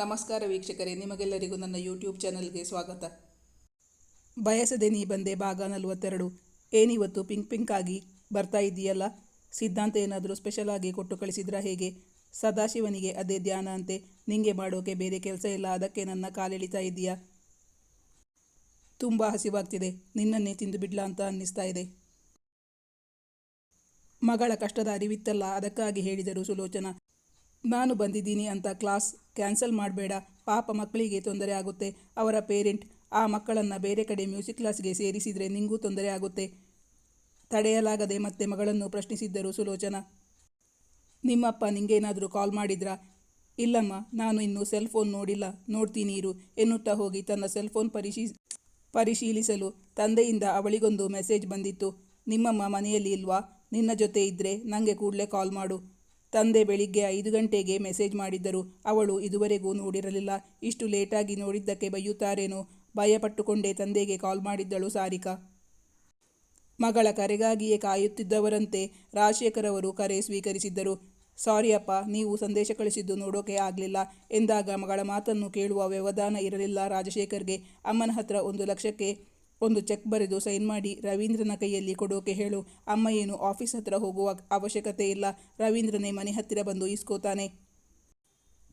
ನಮಸ್ಕಾರ ವೀಕ್ಷಕರೇ, ನಿಮಗೆಲ್ಲರಿಗೂ ನನ್ನ ಯೂಟ್ಯೂಬ್ ಚಾನಲ್ಗೆ ಸ್ವಾಗತ. ಬಯಸದೆ ನೀ ಬಂದೆ ಭಾಗ ನಲವತ್ತೆರಡು. ಏನಿವತ್ತು ಪಿಂಕ್ ಪಿಂಕ್ ಆಗಿ ಬರ್ತಾ ಇದೆಯಲ್ಲ? ಸಿದ್ಧಾಂತ ಏನಾದರೂ ಸ್ಪೆಷಲ್ ಆಗಿ ಕೊಟ್ಟು ಕಳಿಸಿದ್ರಾ ಹೇಗೆ? ಸದಾಶಿವನಿಗೆ ಅದೇ ಧ್ಯಾನ ಅಂತೆ. ನಿಂಗೆ ಮಾಡೋಕೆ ಬೇರೆ ಕೆಲಸ ಇಲ್ಲ, ಅದಕ್ಕೆ ನನ್ನ ಕಾಲೆಳಿತಾ ಇದೆಯಾ? ತುಂಬ ಹಸಿವಾಗ್ತಿದೆ. ನಿನ್ನನ್ನೇ ತಿಂದು ಬಿಡ್ಲಾ ಅಂತ ಅನ್ನಿಸ್ತಾ ಇದೆ. ಮಗಳ ಕಷ್ಟದ ಅರಿವಿತ್ತಲ್ಲ, ಅದಕ್ಕಾಗಿ ಹೇಳಿದರು ಸುಲೋಚನಾ. ನಾನು ಬಂದಿದ್ದೀನಿ ಅಂತ ಕ್ಲಾಸ್ ಕ್ಯಾನ್ಸಲ್ ಮಾಡಬೇಡ. ಪಾಪ ಮಕ್ಕಳಿಗೆ ತೊಂದರೆ ಆಗುತ್ತೆ. ಅವರ ಪೇರೆಂಟ್, ಆ ಮಕ್ಕಳನ್ನು ಬೇರೆ ಕಡೆ ಮ್ಯೂಸಿಕ್ ಕ್ಲಾಸ್ಗೆ ಸೇರಿಸಿದರೆ ನಿಂಗೂ ತೊಂದರೆ ಆಗುತ್ತೆ. ತಡೆಯಲಾಗದೆ ಮತ್ತೆ ಮಗಳನ್ನು ಪ್ರಶ್ನಿಸಿದ್ದರು ಸುಲೋಚನಾ. ನಿಮ್ಮಪ್ಪ ನಿಂಗೇನಾದರೂ ಕಾಲ್ ಮಾಡಿದ್ರಾ? ಇಲ್ಲಮ್ಮ, ನಾನು ಇನ್ನೂ ಸೆಲ್ ಫೋನ್ ನೋಡಿಲ್ಲ. ನೋಡ್ತೀನಿ ಇರು, ಎನ್ನುತ್ತಾ ಹೋಗಿ ತನ್ನ ಸೆಲ್ ಫೋನ್ ಪರಿಶೀ, ಪರಿಶೀಲಿಸಲು ತಂದೆಯಿಂದ ಅವಳಿಗೊಂದು ಮೆಸೇಜ್ ಬಂದಿತ್ತು. ನಿಮ್ಮಮ್ಮ ಮನೆಯಲ್ಲಿ ಇಲ್ವಾ? ನಿನ್ನ ಜೊತೆ ಇದ್ದರೆ ನನಗೆ ಕೂಡಲೇ ಕಾಲ್ ಮಾಡು. ತಂದೆ ಬೆಳಿಗ್ಗೆ ಐದು ಗಂಟೆಗೆ ಮೆಸೇಜ್ ಮಾಡಿದ್ದರು. ಅವಳು ಇದುವರೆಗೂ ನೋಡಿರಲಿಲ್ಲ. ಇಷ್ಟು ಲೇಟಾಗಿ ನೋಡಿದ್ದಕ್ಕೆ ಬೈಯುತ್ತಾರೇನೋ? ಭಯಪಟ್ಟುಕೊಂಡೇ ತಂದೆಗೆ ಕಾಲ್ ಮಾಡಿದ್ದಳು ಸಾರಿಕಾ. ಮಗಳ ಕರೆಗಾಗಿಯೇ ಕಾಯುತ್ತಿದ್ದವರಂತೆ ರಾಜಶೇಖರ್ ಅವರು ಕರೆ ಸ್ವೀಕರಿಸಿದ್ದರು. ಸಾರಿ ಅಪ್ಪ, ನೀವು ಸಂದೇಶ ಕಳಿಸಿದ್ದು ನೋಡೋಕೆ ಆಗಲಿಲ್ಲ. ಎಂದಾಗ ಮಗಳ ಮಾತನ್ನು ಕೇಳುವ ವ್ಯವಧಾನ ಇರಲಿಲ್ಲ ರಾಜಶೇಖರ್ಗೆ. ಅಮ್ಮನ ಹತ್ರ ಒಂದು ಲಕ್ಷಕ್ಕೆ ಒಂದು ಚೆಕ್ ಬರೆದು ಸೈನ್ ಮಾಡಿ ರವೀಂದ್ರನ ಕೈಯಲ್ಲಿ ಕೊಡೋಕೆ ಹೇಳು. ಅಮ್ಮ ಏನು ಆಫೀಸ್ ಹತ್ರ ಹೋಗುವ ಅವಶ್ಯಕತೆ ಇಲ್ಲ. ರವೀಂದ್ರನೇ ಮನೆ ಹತ್ತಿರ ಬಂದು ಇಸ್ಕೋತಾನೆ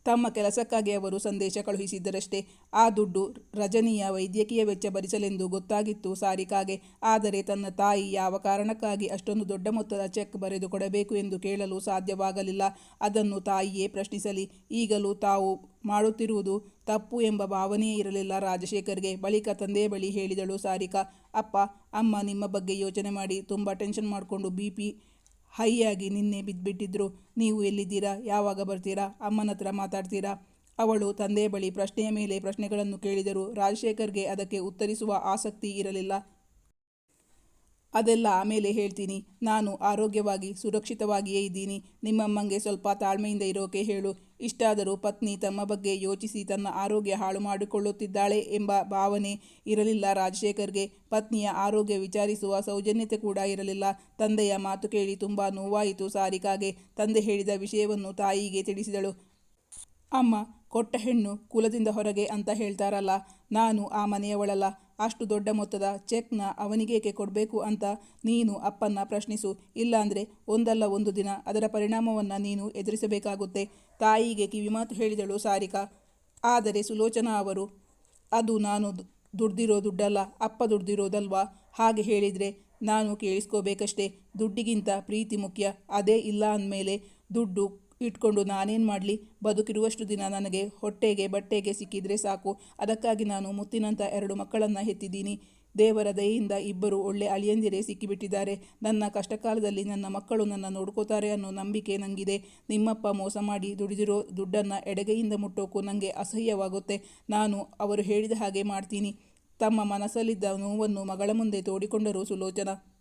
ತಮ್ಮ ಕೆಲಸಕ್ಕಾಗಿ ಅವರು ಸಂದೇಶ ಕಳುಹಿಸಿದ್ದರಷ್ಟೇ. ಆ ದುಡ್ಡು ರಜನಿಯ ವೈದ್ಯಕೀಯ ವೆಚ್ಚ ಭರಿಸಲೆಂದು ಗೊತ್ತಾಗಿತ್ತು ಸಾರಿಕಾಗೆ. ಆದರೆ ತನ್ನ ತಾಯಿ ಯಾವ ಕಾರಣಕ್ಕಾಗಿ ಅಷ್ಟೊಂದು ದೊಡ್ಡ ಮೊತ್ತದ ಚೆಕ್ ಬರೆದು ಕೊಡಬೇಕು ಎಂದು ಕೇಳಲು ಸಾಧ್ಯವಾಗಲಿಲ್ಲ. ಅದನ್ನು ತಾಯಿಯೇ ಪ್ರಶ್ನಿಸಲಿ. ಈಗಲೂ ತಾವು ಮಾಡುತ್ತಿರುವುದು ತಪ್ಪು ಎಂಬ ಭಾವನೆಯೇ ಇರಲಿಲ್ಲ ರಾಜಶೇಖರ್ಗೆ. ಬಳಿಕ ತಂದೆ ಬಳಿ ಹೇಳಿದಳು ಸಾರಿಕಾ, ಅಪ್ಪ, ಅಮ್ಮ ನಿಮ್ಮ ಬಗ್ಗೆ ಯೋಚನೆ ಮಾಡಿ. ತುಂಬ ಟೆನ್ಷನ್ ಮಾಡಿಕೊಂಡು ಬಿ ಪಿ ಹೈಯಾಗಿ ನಿನ್ನೆ ಬಿದ್ದುಬಿಟ್ಟಿದ್ರು ನೀವು ಎಲ್ಲಿದ್ದೀರಾ? ಯಾವಾಗ ಬರ್ತೀರಾ? ಅಮ್ಮನ ಹತ್ರ ಮಾತಾಡ್ತೀರಾ? ಅವಳು ತಂದೆ ಬಳಿ ಪ್ರಶ್ನೆಯ ಮೇಲೆ ಪ್ರಶ್ನೆಗಳನ್ನು ಕೇಳಿದರು ರಾಜಶೇಖರ್ಗೆ ಅದಕ್ಕೆ ಉತ್ತರಿಸುವ ಆಸಕ್ತಿ ಇರಲಿಲ್ಲ. ಅದೆಲ್ಲ ಆಮೇಲೆ ಹೇಳ್ತೀನಿ. ನಾನು ಆರೋಗ್ಯವಾಗಿ, ಸುರಕ್ಷಿತವಾಗಿಯೇ ಇದ್ದೀನಿ. ನಿಮ್ಮಮ್ಮಂಗೆ ಸ್ವಲ್ಪ ತಾಳ್ಮೆಯಿಂದ ಇರೋಕೆ ಹೇಳು. ಇಷ್ಟಾದರೂ ಪತ್ನಿ ತಮ್ಮ ಬಗ್ಗೆ ಯೋಚಿಸಿ ತನ್ನ ಆರೋಗ್ಯ ಹಾಳು ಮಾಡಿಕೊಳ್ಳುತ್ತಿದ್ದಾಳೆ ಎಂಬ ಭಾವನೆ ಇರಲಿಲ್ಲ ರಾಜಶೇಖರ್ಗೆ. ಪತ್ನಿಯ ಆರೋಗ್ಯ ವಿಚಾರಿಸುವ ಸೌಜನ್ಯತೆ ಕೂಡ ಇರಲಿಲ್ಲ. ತಂದೆಯ ಮಾತು ಕೇಳಿ ತುಂಬ ನೋವಾಯಿತು ಸಾರಿಕಾಗೆ. ತಂದೆ ಹೇಳಿದ ವಿಷಯವನ್ನು ತಾಯಿಗೆ ತಿಳಿಸಿದಳು. ಅಮ್ಮ, ಕೊಟ್ಟ ಹೆಣ್ಣು ಕುಲದಿಂದ ಹೊರಗೆ ಅಂತ ಹೇಳ್ತಾರಲ್ಲ, ನಾನು ಆ ಮನೆಯವಳಲ್ಲ, ಅಷ್ಟು ದೊಡ್ಡ ಮೊತ್ತದ ಚೆಕ್ನ ಅವನಿಗೇಕೆ ಕೊಡಬೇಕು ಅಂತ ನೀನು ಅಪ್ಪನ್ನ ಪ್ರಶ್ನಿಸು, ಇಲ್ಲಾಂದರೆ ಒಂದಲ್ಲ ಒಂದು ದಿನ ಅದರ ಪರಿಣಾಮವನ್ನು ನೀನು ಎದುರಿಸಬೇಕಾಗುತ್ತೆ. ತಾಯಿಗೆ ಕಿವಿಮಾತು ಹೇಳಿದಳು ಸಾರಿಕಾ. ಆದರೆ ಸುಲೋಚನಾ ಅವರು, ಅದು ನಾನು ದುಡ್ದಿರೋ ದುಡ್ಡಲ್ಲ, ಅಪ್ಪ ದುಡ್ದಿರೋದಲ್ವಾ? ಹಾಗೆ ಹೇಳಿದರೆ ನಾನು ಕೇಳಿಸ್ಕೋಬೇಕಷ್ಟೇ. ದುಡ್ಡಿಗಿಂತ ಪ್ರೀತಿ ಮುಖ್ಯ, ಅದೇ ಇಲ್ಲ ಅಂದಮೇಲೆ ದುಡ್ಡು ಇಟ್ಕೊಂಡು ನಾನೇನು ಮಾಡಲಿ? ಬದುಕಿರುವಷ್ಟು ದಿನ ನನಗೆ ಹೊಟ್ಟೆಗೆ ಬಟ್ಟೆಗೆ ಸಿಕ್ಕಿದ್ರೆ ಸಾಕು. ಅದಕ್ಕಾಗಿ ನಾನು ಮುತ್ತಿನಂಥ ಎರಡು ಮಕ್ಕಳನ್ನು ಹೆತ್ತಿದ್ದೀನಿ. ದೇವರ ದಯೆಯಿಂದ ಇಬ್ಬರು ಒಳ್ಳೆ ಅಳಿಯಂದಿರೇ ಸಿಕ್ಕಿಬಿಟ್ಟಿದ್ದಾರೆ. ನನ್ನ ಕಷ್ಟಕಾಲದಲ್ಲಿ ನನ್ನ ಮಕ್ಕಳು ನನ್ನ ನೋಡ್ಕೋತಾರೆ ಅನ್ನೋ ನಂಬಿಕೆ ನನಗಿದೆ ನಿಮ್ಮಪ್ಪ ಮೋಸ ಮಾಡಿ ದುಡಿದಿರೋ ದುಡ್ಡನ್ನು ಎಡಗೈಯಿಂದ ಮುಟ್ಟೋಕು ನನಗೆ ಅಸಹ್ಯವಾಗುತ್ತೆ. ನಾನು ಅವರು ಹೇಳಿದ ಹಾಗೆ ಮಾಡ್ತೀನಿ. ತಮ್ಮ ಮನಸ್ಸಲ್ಲಿದ್ದ ನೋವನ್ನು ಮಗಳ ಮುಂದೆ ತೋಡಿಕೊಂಡರು ಸುಲೋಚನಾ.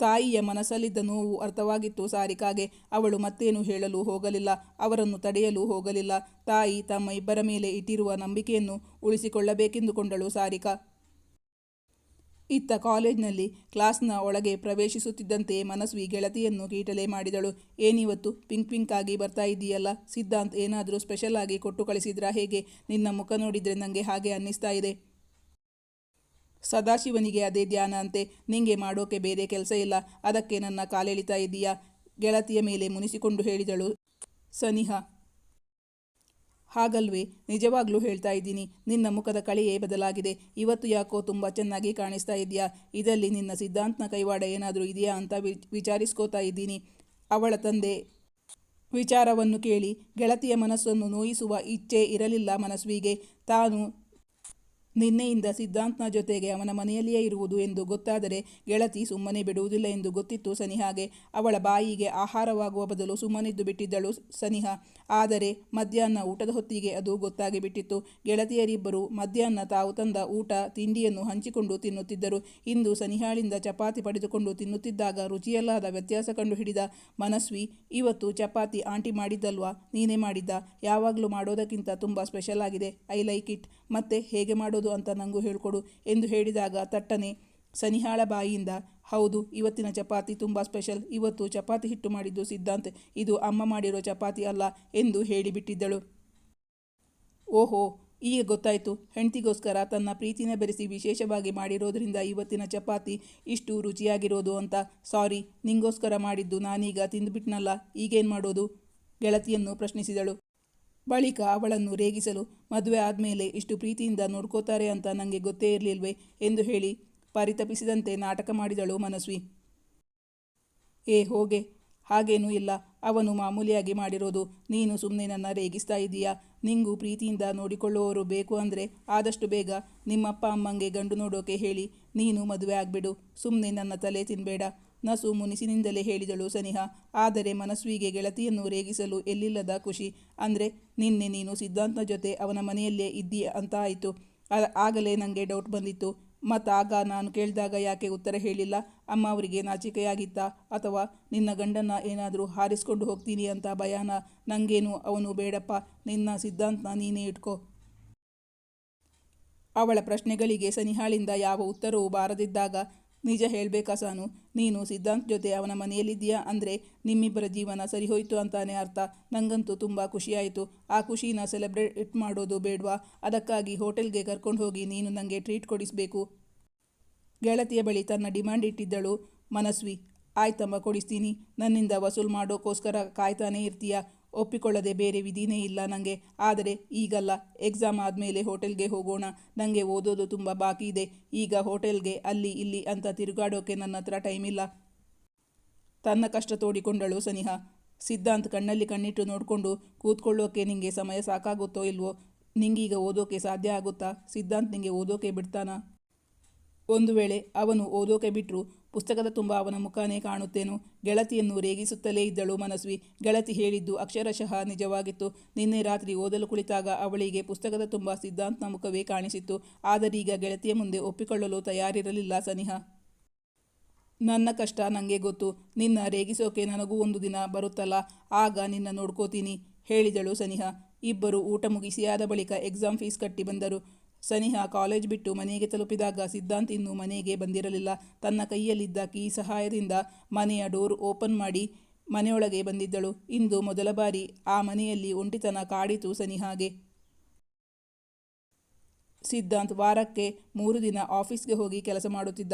ತಾಯಿಯ ಮನಸ್ಸಲ್ಲಿದ್ದ ನೋವು ಅರ್ಥವಾಗಿತ್ತು ಸಾರಿಕಾಗೆ. ಅವಳು ಮತ್ತೇನು ಹೇಳಲು ಹೋಗಲಿಲ್ಲ, ಅವರನ್ನು ತಡೆಯಲು ಹೋಗಲಿಲ್ಲ. ತಾಯಿ ತಮ್ಮ ಇಬ್ಬರ ಮೇಲೆ ಇಟ್ಟಿರುವ ನಂಬಿಕೆಯನ್ನು ಉಳಿಸಿಕೊಳ್ಳಬೇಕೆಂದುಕೊಂಡಳು ಸಾರಿಕಾ. ಇತ್ತ ಕಾಲೇಜ್ನಲ್ಲಿ ಕ್ಲಾಸ್ನ ಒಳಗೆ ಪ್ರವೇಶಿಸುತ್ತಿದ್ದಂತೆ ಮನಸ್ವಿ ಗೆಳತಿಯನ್ನು ಕೀಟಲೆ ಮಾಡಿದಳು. ಏನಿವತ್ತು? ಪಿಂಕ್ ಪಿಂಕ್ ಆಗಿ ಬರ್ತಾ ಇದೆಯಲ್ಲ. ಸಿದ್ಧಾಂತ್ ಏನಾದರೂ ಸ್ಪೆಷಲ್ ಆಗಿ ಕೊಟ್ಟು ಕಳಿಸಿದ್ರಾ ಹೇಗೆ? ನಿನ್ನ ಮುಖ ನೋಡಿದರೆ ನನಗೆ ಹಾಗೆ ಅನ್ನಿಸ್ತಾ ಇದೆ. ಸದಾಶಿವನಿಗೆ ಅದೇ ಧ್ಯಾನ ಅಂತೆ, ನಿಂಗೆ ಮಾಡೋಕೆ ಬೇರೆ ಕೆಲಸ ಇಲ್ಲ, ಅದಕ್ಕೆ ನನ್ನ ಕಾಲೆಳಿತಾ ಇದೀಯಾ ಗೆಳತಿಯ ಮೇಲೆ ಮುನಿಸಿಕೊಂಡು ಹೇಳಿದಳು ಸನಿಹ. ಹಾಗಲ್ವೇ, ನಿಜವಾಗ್ಲೂ ಹೇಳ್ತಾ ಇದ್ದೀನಿ, ನಿನ್ನ ಮುಖದ ಕಳೆಯೇ ಬದಲಾಗಿದೆ, ಇವತ್ತು ಯಾಕೋ ತುಂಬ ಚೆನ್ನಾಗಿ ಕಾಣಿಸ್ತಾ ಇದೆಯಾ ಇದರಲ್ಲಿ ನಿನ್ನ ಸಿದ್ಧಾಂತನ ಕೈವಾಡ ಏನಾದರೂ ಇದೆಯಾ ಅಂತ ವಿಚಾರಿಸ್ಕೋತಾ ಇದ್ದೀನಿ. ಅವಳ ತಂದೆ ವಿಚಾರವನ್ನು ಕೇಳಿ, ಗೆಳತಿಯ ಮನಸ್ಸನ್ನು ನೋಯಿಸುವ ಇಚ್ಛೆ ಇರಲಿಲ್ಲ ಮನಸ್ವಿಗೆ, ತಾನು ನಿನ್ನೆಯಿಂದ ಸಿದ್ಧಾಂತ್ನ ಜೊತೆಗೆ ಅವನ ಮನೆಯಲ್ಲಿಯೇ ಇರುವುದು ಎಂದು ಗೊತ್ತಾದರೆ ಗೆಳತಿ ಸುಮ್ಮನೆ ಬಿಡುವುದಿಲ್ಲ ಎಂದು ಗೊತ್ತಿತ್ತು ಸನಿಹಾಗೆ. ಅವಳ ಬಾಯಿಗೆ ಆಹಾರವಾಗುವ ಬದಲು ಸುಮ್ಮನಿದ್ದು ಬಿಟ್ಟಿದ್ದಳು ಸನಿಹ. ಆದರೆ ಮಧ್ಯಾಹ್ನ ಊಟದ ಹೊತ್ತಿಗೆ ಅದು ಗೊತ್ತಾಗಿ ಬಿಟ್ಟಿತ್ತು. ಗೆಳತಿಯರಿಬ್ಬರು ಮಧ್ಯಾಹ್ನ ತಾವು ತಂದ ಊಟ, ತಿಂಡಿಯನ್ನು ಹಂಚಿಕೊಂಡು ತಿನ್ನುತ್ತಿದ್ದರು. ಇಂದು ಸನಿಹಾಳಿಂದ ಚಪಾತಿ ಪಡೆದುಕೊಂಡು ತಿನ್ನುತ್ತಿದ್ದಾಗ ರುಚಿಯಲ್ಲಾದ ವ್ಯತ್ಯಾಸ ಕಂಡು ಹಿಡಿದ ಮನಸ್ವಿ, ಇವತ್ತು ಚಪಾತಿ ಆಂಟಿ ಮಾಡಿದ್ದಲ್ವಾ? ನೀನೇ ಮಾಡಿದ್ದ. ಯಾವಾಗಲೂ ಮಾಡೋದಕ್ಕಿಂತ ತುಂಬ ಸ್ಪೆಷಲ್ ಆಗಿದೆ. I like it. ಮತ್ತೆ ಹೇಗೆ ಮಾಡೋದು? ಅಂತ ನನಗೂ ಹೇಳಿಕೊಡು ಎಂದು ಹೇಳಿದಾಗ ತಟ್ಟನೆ, ಸನಿಹಾಳ ಬಾಯಿಯಿಂದ, ಹೌದು, ಇವತ್ತಿನ ಚಪಾತಿ ತುಂಬ ಸ್ಪೆಷಲ್, ಇವತ್ತು ಚಪಾತಿ ಹಿಟ್ಟು ಮಾಡಿದ್ದು ಸಿದ್ಧಾಂತ್, ಇದು ಅಮ್ಮ ಮಾಡಿರೋ ಚಪಾತಿ ಅಲ್ಲ ಎಂದು ಹೇಳಿಬಿಟ್ಟಿದ್ದಳು. ಓಹೋ, ಈಗ ಗೊತ್ತಾಯಿತು, ಹೆಂಡತಿಗೋಸ್ಕರ ತನ್ನ ಪ್ರೀತಿನ ಬೆರೆಸಿ ವಿಶೇಷವಾಗಿ ಮಾಡಿರೋದ್ರಿಂದ ಇವತ್ತಿನ ಚಪಾತಿ ಇಷ್ಟು ರುಚಿಯಾಗಿರೋದು ಅಂತ, ಸಾರಿ, ನಿಂಗೋಸ್ಕರ ಮಾಡಿದ್ದು ನಾನೀಗ ತಿಂದುಬಿಟ್ನಲ್ಲ, ಈಗೇನು ಮಾಡೋದು? ಗೆಳತಿಯನ್ನು ಪ್ರಶ್ನಿಸಿದಳು. ಬಳಿಕ ಅವಳನ್ನು ರೇಗಿಸಲು ಮದುವೆ ಆದಮೇಲೆ ಇಷ್ಟು ಪ್ರೀತಿಯಿಂದ ನೋಡ್ಕೋತಾರೆ ಅಂತ ನನಗೆ ಗೊತ್ತೇ ಇರಲಿಲ್ವೇ ಎಂದು ಹೇಳಿ ಪರಿತಪಿಸಿದಂತೆ ನಾಟಕ ಮಾಡಿದಳು ಮನಸ್ವಿ. ಏ, ಹೋಗೆ. ಹಾಗೇನೂ ಇಲ್ಲ. ಅವನು ಮಾಮೂಲಿಯಾಗಿ ಮಾಡಿರೋದು. ನೀನು ಸುಮ್ಮನೆ ನನ್ನ ರೇಗಿಸ್ತಾ ಇದ್ದೀಯಾ? ನಿಂಗೂ ಪ್ರೀತಿಯಿಂದ ನೋಡಿಕೊಳ್ಳುವವರು ಬೇಕು ಅಂದರೆ ಆದಷ್ಟು ಬೇಗ ನಿಮ್ಮಪ್ಪ ಅಮ್ಮಂಗೆ ಗಂಡು ನೋಡೋಕೆ ಹೇಳಿ ನೀನು ಮದುವೆ ಆಗ್ಬಿಡು. ಸುಮ್ಮನೆ ನನ್ನ ತಲೆ ತಿನ್ಬೇಡ. ನಸು ಮುನಿಸಿನಿಂದಲೇ ಹೇಳಿದಳು ಸನಿಹ. ಆದರೆ ಮನಸ್ವಿಗೆ ಗೆಳತಿಯನ್ನು ರೇಗಿಸಲು ಎಲ್ಲಿಲ್ಲದ ಖುಷಿ. ಅಂದರೆ, ನಿನ್ನೆ ನೀನು ಸಿದ್ಧಾಂತನ ಜೊತೆ ಅವನ ಮನೆಯಲ್ಲೇ ಇದ್ದೀಯ ಅಂತ ಆಯಿತು. ಆಗಲೇ ನನಗೆ ಡೌಟ್ ಬಂದಿತ್ತು. ಮತ್ತು ಆಗ ನಾನು ಕೇಳಿದಾಗ ಯಾಕೆ ಉತ್ತರ ಹೇಳಿಲ್ಲ? ಅಮ್ಮ ಅವರಿಗೆ ನಾಚಿಕೆಯಾಗಿತ್ತಾ? ಅಥವಾ, ನಿನ್ನ ಗಂಡನ ಏನಾದರೂ ಹಾರಿಸ್ಕೊಂಡು ಹೋಗ್ತೀನಿ ಅಂತ ಭಯಾನ? ನನಗೇನು ಅವನು ಬೇಡಪ್ಪ. ನಿನ್ನ ಸಿದ್ಧಾಂತನ ನೀನೇ ಇಟ್ಕೋ. ಅವಳ ಪ್ರಶ್ನೆಗಳಿಗೆ ಸನಿಹಾಳಿಂದ ಯಾವ ಉತ್ತರವೂ ಬಾರದಿದ್ದಾಗ ನಿಜ ಹೇಳಬೇಕಾ ಸಾನು? ನೀನು ಸಿದ್ಧಾಂತ್ ಜೊತೆ ಅವನ ಮನೆಯಲ್ಲಿದ್ದೀಯಾ? ಅಂದರೆ ನಿಮ್ಮಿಬ್ಬರ ಜೀವನ ಸರಿಹೋಯಿತು ಅಂತಾನೆ ಅರ್ಥ. ನನಗಂತೂ ತುಂಬ ಖುಷಿಯಾಯಿತು. ಆ ಖುಷಿನ ಸೆಲೆಬ್ರೇಟ್ ಮಾಡೋದು ಬೇಡವಾ? ಅದಕ್ಕಾಗಿ ಹೋಟೆಲ್ಗೆ ಕರ್ಕೊಂಡು ಹೋಗಿ ನೀನು ನನಗೆ ಟ್ರೀಟ್ ಕೊಡಿಸಬೇಕು. ಗೆಳತಿಯ ಬಳಿ ತನ್ನ ಡಿಮ್ಯಾಂಡ್ ಇಟ್ಟಿದ್ದಳು. ಮನಸ್ವಿ, ಆಯ್ತಮ್ಮ, ಕೊಡಿಸ್ತೀನಿ. ನನ್ನಿಂದ ವಸೂಲ್ ಮಾಡೋಕ್ಕೋಸ್ಕರ ಕಾಯ್ತಾನೇ ಇರ್ತೀಯ? ಒಪ್ಪಿಕೊಳ್ಳದೆ ಬೇರೆ ವಿಧಿನೇ ಇಲ್ಲ ನನಗೆ ಆದರೆ ಈಗಲ್ಲ ಎಕ್ಸಾಮ್ ಆದಮೇಲೆ ಹೋಟೆಲ್ಗೆ ಹೋಗೋಣ. ನನಗೆ ಓದೋದು ತುಂಬ ಬಾಕಿ ಇದೆ. ಈಗ ಹೋಟೆಲ್ಗೆ ಅಲ್ಲಿ ಇಲ್ಲಿ ಅಂತ ತಿರುಗಾಡೋಕೆ ನನ್ನ ಹತ್ರ ಟೈಮ್ ಇಲ್ಲ. ತನ್ನ ಕಷ್ಟ ತೋಡಿಕೊಂಡಳು ಸನಿಹ. ಸಿದ್ಧಾಂತ್ ಕಣ್ಣಲ್ಲಿ ಕಣ್ಣಿಟ್ಟು ನೋಡಿಕೊಂಡು, ಕೂತ್ಕೊಳ್ಳೋಕೆ ನಿಂಗೆ ಸಮಯ ಸಾಕಾಗುತ್ತೋ ಇಲ್ವೋ? ನಿಂಗೀಗ ಓದೋಕೆ ಸಾಧ್ಯ ಆಗುತ್ತಾ? ಸಿದ್ಧಾಂತ್ ನಿಂಗೆ ಓದೋಕೆ ಬಿಡ್ತಾನಾ? ಒಂದು ವೇಳೆ ಅವನು ಓದೋಕೆ ಬಿಟ್ಟರು ಪುಸ್ತಕದ ತುಂಬ ಅವನ ಮುಖಾನೇ ಕಾಣುತ್ತೇನು. ಗೆಳತಿಯನ್ನು ರೇಗಿಸುತ್ತಲೇ ಇದ್ದಳು ಮನಸ್ವಿ. ಗೆಳತಿ ಹೇಳಿದ್ದು ಅಕ್ಷರಶಃ ನಿಜವಾಗಿತ್ತು. ನಿನ್ನೆ ರಾತ್ರಿ ಓದಲು ಕುಳಿತಾಗ ಅವಳಿಗೆ ಪುಸ್ತಕದ ತುಂಬ ಸಿದ್ಧಾಂತನ ಮುಖವೇ ಕಾಣಿಸಿತ್ತು. ಆದರೀಗ ಗೆಳತಿಯ ಮುಂದೆ ಒಪ್ಪಿಕೊಳ್ಳಲು ತಯಾರಿರಲಿಲ್ಲ ಸನಿಹ. ನನ್ನ ಕಷ್ಟ ನನಗೆ ಗೊತ್ತು. ನಿನ್ನ ರೇಗಿಸೋಕೆ ನನಗೂ ಒಂದು ದಿನ ಬರುತ್ತಲ್ಲ ಆಗ ನಿನ್ನ ನೋಡ್ಕೋತೀನಿ, ಹೇಳಿದಳು ಸನಿಹ. ಇಬ್ಬರು ಊಟ ಮುಗಿಸಿಯಾದ ಬಳಿಕ ಎಕ್ಸಾಮ್ ಫೀಸ್ ಕಟ್ಟಿ ಬಂದರು. ಸನಿಹ ಕಾಲೇಜ್ ಬಿಟ್ಟು ಮನೆಗೆ ತಲುಪಿದಾಗ ಸಿದ್ಧಾಂತ್ ಇನ್ನೂ ಮನೆಗೆ ಬಂದಿರಲಿಲ್ಲ. ತನ್ನ ಕೈಯಲ್ಲಿದ್ದ ಕೀ ಸಹಾಯದಿಂದ ಮನೆಯ ಡೋರ್ ಓಪನ್ ಮಾಡಿ ಮನೆಯೊಳಗೆ ಬಂದಿದ್ದಳು. ಇಂದು ಮೊದಲ ಬಾರಿ ಆ ಮನೆಯಲ್ಲಿ ಒಂಟಿತನ ಕಾಡಿತು ಸನಿಹಾಗೆ. ಸಿದ್ಧಾಂತ್ ವಾರಕ್ಕೆ ಮೂರು ದಿನ ಆಫೀಸ್ಗೆ ಹೋಗಿ ಕೆಲಸ ಮಾಡುತ್ತಿದ್ದ.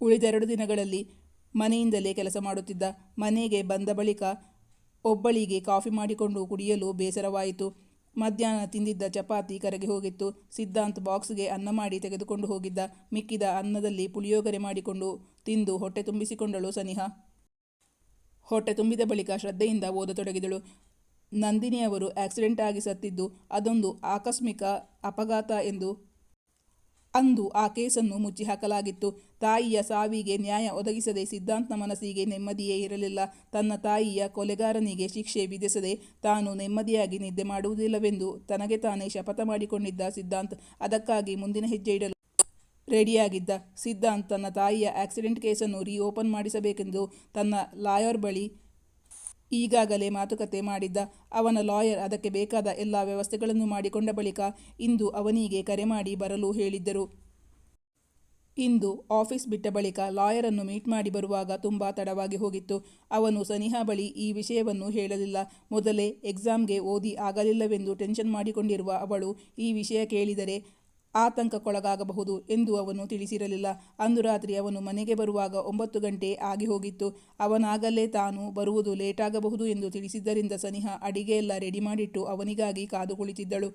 ಉಳಿದೆರಡು ದಿನಗಳಲ್ಲಿ ಮನೆಯಿಂದಲೇ ಕೆಲಸ ಮಾಡುತ್ತಿದ್ದ. ಮನೆಗೆ ಬಂದ ಬಳಿಕ ಒಬ್ಬಳಿಗೆ ಕಾಫಿ ಮಾಡಿಕೊಂಡು ಕುಡಿಯಲು ಬೇಸರವಾಯಿತು. ಮಧ್ಯಾಹ್ನ ತಿಂದಿದ್ದ ಚಪಾತಿ ಕರಗಿ ಹೋಗಿತ್ತು. ಸಿದ್ಧಾಂತ್ ಬಾಕ್ಸ್ಗೆ ಅನ್ನ ಮಾಡಿ ತೆಗೆದುಕೊಂಡು ಹೋಗಿದ್ದ. ಮಿಕ್ಕಿದ ಅನ್ನದಲ್ಲಿ ಪುಳಿಯೋಗರೆ ಮಾಡಿಕೊಂಡು ತಿಂದು ಹೊಟ್ಟೆ ತುಂಬಿಸಿಕೊಂಡಳು ಸನಿಹ. ಹೊಟ್ಟೆ ತುಂಬಿದ ಬಳಿಕ ಶ್ರದ್ಧೆಯಿಂದ ಓದತೊಡಗಿದಳು ನಂದಿನಿ ಅವರು ಆಕ್ಸಿಡೆಂಟ್ ಆಗಿ ಸತ್ತಿದ್ದು ಅದೊಂದು ಆಕಸ್ಮಿಕ ಅಪಘಾತ ಎಂದು ಅಂದು ಆ ಕೇಸನ್ನು ಮುಚ್ಚಿ ಹಾಕಲಾಗಿತ್ತು ತಾಯಿಯ ಸಾವಿಗೆ ನ್ಯಾಯ ಒದಗಿಸದೆ ಸಿದ್ಧಾಂತ್ನ ಮನಸ್ಸಿಗೆ ನೆಮ್ಮದಿಯೇ ಇರಲಿಲ್ಲ. ತನ್ನ ತಾಯಿಯ ಕೊಲೆಗಾರನಿಗೆ ಶಿಕ್ಷೆ ವಿಧಿಸದೆ ತಾನು ನೆಮ್ಮದಿಯಾಗಿ ನಿದ್ದೆ ಮಾಡುವುದಿಲ್ಲವೆಂದು ತನಗೆ ತಾನೇ ಶಪಥ ಮಾಡಿಕೊಂಡಿದ್ದ ಸಿದ್ಧಾಂತ್ ಅದಕ್ಕಾಗಿ ಮುಂದಿನ ಹೆಜ್ಜೆ ಇಡಲು ರೆಡಿಯಾಗಿದ್ದ. ಸಿದ್ಧಾಂತ್ ತನ್ನ ತಾಯಿಯ ಆಕ್ಸಿಡೆಂಟ್ ಕೇಸನ್ನು ರೀಓಪನ್ ಮಾಡಿಸಬೇಕೆಂದು ತನ್ನ ಲಾಯರ್ ಬಳಿ ಈಗಾಗಲೇ ಮಾತುಕತೆ ಮಾಡಿದ್ದ ಅವನ ಲಾಯರ್ ಅದಕ್ಕೆ ಬೇಕಾದ ಎಲ್ಲ ವ್ಯವಸ್ಥೆಗಳನ್ನು ಮಾಡಿಕೊಂಡ ಬಳಿಕ ಇಂದು ಅವನಿಗೆ ಕರೆ ಮಾಡಿ ಬರಲು ಹೇಳಿದ್ದರು. ಇಂದು ಆಫೀಸ್ ಬಿಟ್ಟ ಬಳಿಕ ಲಾಯರನ್ನು ಮೀಟ್ ಮಾಡಿ ಬರುವಾಗ ತುಂಬ ತಡವಾಗಿ ಹೋಗಿತ್ತು. ಅವನು ಸನಿಹಾ ಬಳಿ ಈ ವಿಷಯವನ್ನು ಹೇಳಲಿಲ್ಲ. ಮೊದಲೇ ಎಕ್ಸಾಮ್ಗೆ ಓದಿ ಆಗಲಿಲ್ಲವೆಂದು ಟೆನ್ಷನ್ ಮಾಡಿಕೊಂಡಿರುವ ಅವಳು ಈ ವಿಷಯ ಕೇಳಿದರೆ ಆತಂಕಕ್ಕೊಳಗಾಗಬಹುದು ಎಂದು ಅವನು ತಿಳಿಸಿರಲಿಲ್ಲ. ಅಂದು ರಾತ್ರಿ ಅವನು ಮನೆಗೆ ಬರುವಾಗ ಒಂಬತ್ತು ಗಂಟೆ ಆಗಿ ಹೋಗಿತ್ತು. ಅವನಾಗಲೇ ತಾನು ಬರುವುದು ಲೇಟಾಗಬಹುದು ಎಂದು ತಿಳಿಸಿದ್ದರಿಂದ ಸನಿಹ ಅಡಿಗೆಯೆಲ್ಲ ರೆಡಿ ಮಾಡಿಟ್ಟು ಅವನಿಗಾಗಿ ಕಾದು ಕುಳಿತಿದ್ದಳು.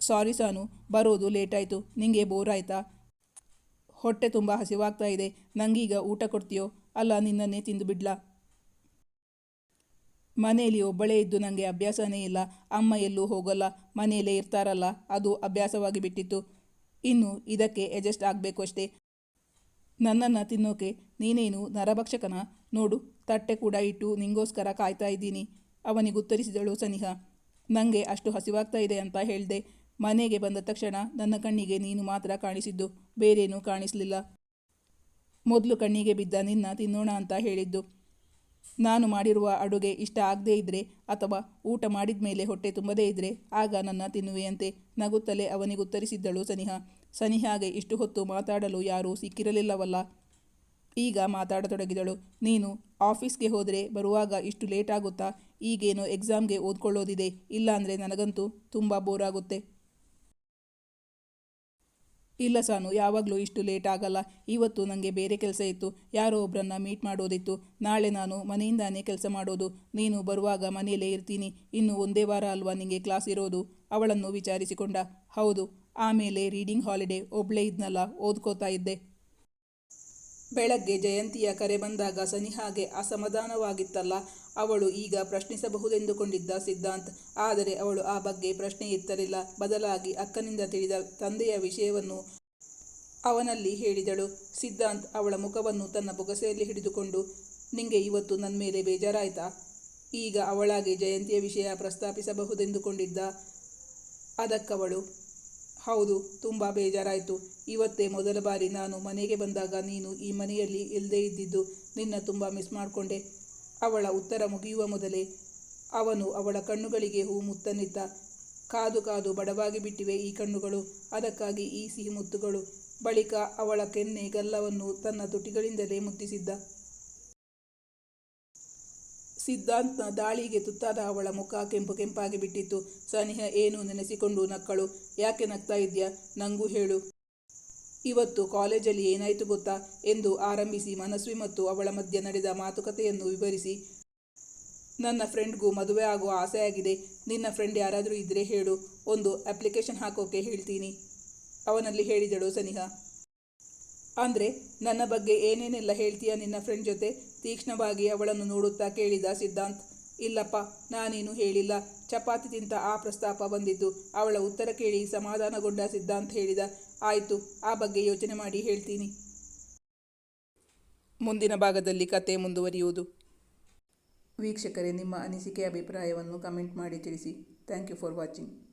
ಸಾರಿ ಸಾನು, ಬರೋದು ಲೇಟಾಯಿತು. ನಿಂಗೆ ಬೋರ್ ಆಯ್ತಾ? ಹೊಟ್ಟೆ ತುಂಬ ಹಸಿವಾಗ್ತಾ ಇದೆ. ನಂಗೀಗ ಊಟ ಕೊಡ್ತೀಯೋ? ಅಲ್ಲ, ನಿನ್ನನ್ನೇ ತಿಂದು ಬಿಡ್ಲಾ? ಮನೆಯಲ್ಲಿ ಒಬ್ಬಳೇ ಇದ್ದು ನನಗೆ ಅಭ್ಯಾಸನೇ ಇಲ್ಲ. ಅಮ್ಮ ಎಲ್ಲೂ ಹೋಗಲ್ಲ. ಮನೆಯಲ್ಲೇ ಇರ್ತಾರಲ್ಲ. ಅದು ಅಭ್ಯಾಸವಾಗಿ ಬಿಟ್ಟಿತ್ತು. ಇನ್ನು ಇದಕ್ಕೆ ಅಡ್ಜಸ್ಟ್ ಆಗಬೇಕು ಅಷ್ಟೇ. ನನ್ನನ್ನು ತಿನ್ನೋಕೆ ನೀನೇನು ನರಭಕ್ಷಕನ? ನೋಡು, ತಟ್ಟೆ ಕೂಡ ಇಟ್ಟು ನಿಂಗೋಸ್ಕರ ಕಾಯ್ತಾ ಇದ್ದೀನಿ. ಅವನಿಗುತ್ತರಿಸಿದಳು ಸನಿಹ. ನನಗೆ ಅಷ್ಟು ಹಸಿವಾಗ್ತಾ ಇದೆ ಅಂತ ಹೇಳಿದೆ. ಮನೆಗೆ ಬಂದ ತಕ್ಷಣ ನನ್ನ ಕಣ್ಣಿಗೆ ನೀನು ಮಾತ್ರ ಕಾಣಿಸಿದ್ದು. ಬೇರೇನೂ ಕಾಣಿಸಲಿಲ್ಲ. ಮೊದಲು ಕಣ್ಣಿಗೆ ಬಿದ್ದ ನಿನ್ನ ತಿನ್ನೋಣ ಅಂತ ಹೇಳಿದ್ದು. ನಾನು ಮಾಡಿರುವ ಅಡುಗೆ ಇಷ್ಟ ಆಗದೇ ಇದ್ದರೆ ಅಥವಾ ಊಟ ಮಾಡಿದ ಮೇಲೆ ಹೊಟ್ಟೆ ತುಂಬದೇ ಇದ್ದರೆ ಆಗ ನನ್ನ ತಿನ್ನುವೆಯಂತೆ ನಗುತ್ತಲೇ ಅವನಿಗುತ್ತರಿಸಿದ್ದಳು ಸನಿಹ. ಸನಿಹಾಗೆ ಇಷ್ಟು ಹೊತ್ತು ಮಾತಾಡಲು ಯಾರೂ ಸಿಕ್ಕಿರಲಿಲ್ಲವಲ್ಲ. ಈಗ ಮಾತಾಡತೊಡಗಿದಳು. ನೀನು ಆಫೀಸ್ಗೆ ಹೋದರೆ ಬರುವಾಗ ಇಷ್ಟು ಲೇಟ್ ಆಗುತ್ತಾ? ಈಗೇನು ಎಕ್ಸಾಮ್ಗೆ ಓದ್ಕೊಳ್ಳೋದಿದೆ. ಇಲ್ಲಾಂದರೆ ನನಗಂತೂ ತುಂಬ ಬೋರ್ ಆಗುತ್ತೆ. ಇಲ್ಲ ಸಾನು, ಯಾವಾಗಲೂ ಇಷ್ಟು ಲೇಟ್ ಆಗಲ್ಲ. ಇವತ್ತು ನನಗೆ ಬೇರೆ ಕೆಲಸ ಇತ್ತು. ಯಾರೋ ಒಬ್ಬರನ್ನ ಮೀಟ್ ಮಾಡೋದಿತ್ತು. ನಾಳೆ ನಾನು ಮನೆಯಿಂದಾನೇ ಕೆಲಸ ಮಾಡೋದು. ನೀನು ಬರುವಾಗ ಮನೆಯಲ್ಲೇ ಇರ್ತೀನಿ. ಇನ್ನು ಒಂದೇ ವಾರ ಅಲ್ವಾ ನಿಮಗೆ ಕ್ಲಾಸ್ ಇರೋದು? ಅವಳನ್ನು ವಿಚಾರಿಸಿಕೊಂಡ. ಹೌದು, ಆಮೇಲೆ ರೀಡಿಂಗ್ ಹಾಲಿಡೇ ಒಬ್ಳೇ ಇದ್ನಲ್ಲ, ಓದ್ಕೋತಾ ಇದ್ದೆ. ಬೆಳಗ್ಗೆ ಜಯಂತಿಯ ಕರೆ ಬಂದಾಗ ಸನಿಹಾಗೆ ಅಸಮಾಧಾನವಾಗಿತ್ತಲ್ಲ, ಅವಳು ಈಗ ಪ್ರಶ್ನಿಸಬಹುದೆಂದುಕೊಂಡಿದ್ದ ಸಿದ್ಧಾಂತ್. ಆದರೆ ಅವಳು ಆ ಬಗ್ಗೆ ಪ್ರಶ್ನೆ ಎತ್ತಲಿಲ್ಲ. ಬದಲಾಗಿ ಅಕ್ಕನಿಂದ ತಿಳಿದ ತಂದೆಯ ವಿಷಯವನ್ನು ಅವನಲ್ಲಿ ಹೇಳಿದಳು. ಸಿದ್ಧಾಂತ್ ಅವಳ ಮುಖವನ್ನು ತನ್ನ ಬೊಗಸೆಯಲ್ಲಿ ಹಿಡಿದುಕೊಂಡು, ನಿಂಗೆ ಇವತ್ತು ನನ್ನ ಮೇಲೆ ಬೇಜಾರಾಯ್ತಾ? ಈಗ ಅವಳಾಗಿ ಜಯಂತಿಯ ವಿಷಯ ಪ್ರಸ್ತಾಪಿಸಬಹುದೆಂದುಕೊಂಡಿದ್ದ? ಅದಕ್ಕವಳು ಹೌದು, ತುಂಬ ಬೇಜಾರಾಯಿತು. ಇವತ್ತೇ ಮೊದಲ ಬಾರಿ ನಾನು ಮನೆಗೆ ಬಂದಾಗ ನೀನು ಈ ಮನೆಯಲ್ಲಿ ಇಲ್ಲದೇ ಇದ್ದಿದ್ದು ನಿನ್ನ ತುಂಬ ಮಿಸ್ ಮಾಡಿಕೊಂಡೆ. ಅವಳ ಉತ್ತರ ಮುಗಿಯುವ ಮೊದಲೇ ಅವನು ಅವಳ ಕಣ್ಣುಗಳಿಗೆ ಹೂ ಮುತ್ತನ್ನಿದ್ದ. ಕಾದು ಕಾದು ಬಡವಾಗಿ ಬಿಟ್ಟಿವೆ ಈ ಕಣ್ಣುಗಳು. ಅದಕ್ಕಾಗಿ ಈ ಸಿಹಿ ಮುತ್ತುಗಳು ಬಳಿಕ ಅವಳ ಕೆನ್ನೆ ಗಲ್ಲವನ್ನು ತನ್ನ ತುಟಿಗಳಿಂದಲೇ ಮುತ್ತಿಸಿದ್ದ. ಸಿದ್ಧಾಂತ್ನ ದಾಳಿಗೆ ತುತ್ತಾದ ಅವಳ ಮುಖ ಕೆಂಪು ಕೆಂಪಾಗಿ ಬಿಟ್ಟಿತ್ತು. ಸನಿಹ ಏನು ನೆನೆಸಿಕೊಂಡು ನಕ್ಕಳು. ಯಾಕೆ ನಗ್ತಾ ಇದ್ಯಾ? ನಂಗೂ ಹೇಳು. ಇವತ್ತು ಕಾಲೇಜಲ್ಲಿ ಏನಾಯಿತು ಗೊತ್ತಾ? ಎಂದು ಆರಂಭಿಸಿ ಮನಸ್ವಿ ಮತ್ತು ಅವಳ ಮಧ್ಯೆ ನಡೆದ ಮಾತುಕತೆಯನ್ನು ವಿವರಿಸಿ. ನನ್ನ ಫ್ರೆಂಡ್ಗೂ ಮದುವೆ ಆಗುವ ಆಸೆಯಾಗಿದೆ ನಿನ್ನ ಫ್ರೆಂಡ್ ಯಾರಾದರೂ ಇದ್ದರೆ ಹೇಳು. ಒಂದು ಅಪ್ಲಿಕೇಶನ್ ಹಾಕೋಕೆ ಹೇಳ್ತೀನಿ. ಅವನಲ್ಲಿ ಹೇಳಿದಳು ಸನಿಹ. ಅಂದರೆ ನನ್ನ ಬಗ್ಗೆ ಏನೇನೆಲ್ಲ ಹೇಳ್ತೀಯಾ ನಿನ್ನ ಫ್ರೆಂಡ್ ಜೊತೆ? ತೀಕ್ಷ್ಣವಾಗಿ ಅವಳನ್ನು ನೋಡುತ್ತಾ ಕೇಳಿದ ಸಿದ್ಧಾಂತ್, ಇಲ್ಲಪ್ಪ, ನಾನೇನು ಹೇಳಿಲ್ಲ. ಚಪಾತಿ ತಿಂತ ಆ ಪ್ರಸ್ತಾಪ ಬಂದಿದ್ದು. ಅವಳ ಉತ್ತರ ಕೇಳಿ ಸಮಾಧಾನಗೊಂಡ ಸಿದ್ಧಾಂತ್ ಹೇಳಿದ, ಆಯಿತು, ಆ ಬಗ್ಗೆ ಯೋಚನೆ ಮಾಡಿ ಹೇಳ್ತೀನಿ. ಮುಂದಿನ ಭಾಗದಲ್ಲಿ ಕತೆ ಮುಂದುವರಿಯುವುದು. ವೀಕ್ಷಕರೇ, ನಿಮ್ಮ ಅನಿಸಿಕೆ, ಅಭಿಪ್ರಾಯವನ್ನು ಕಮೆಂಟ್ ಮಾಡಿ ತಿಳಿಸಿ. Thank you for watching.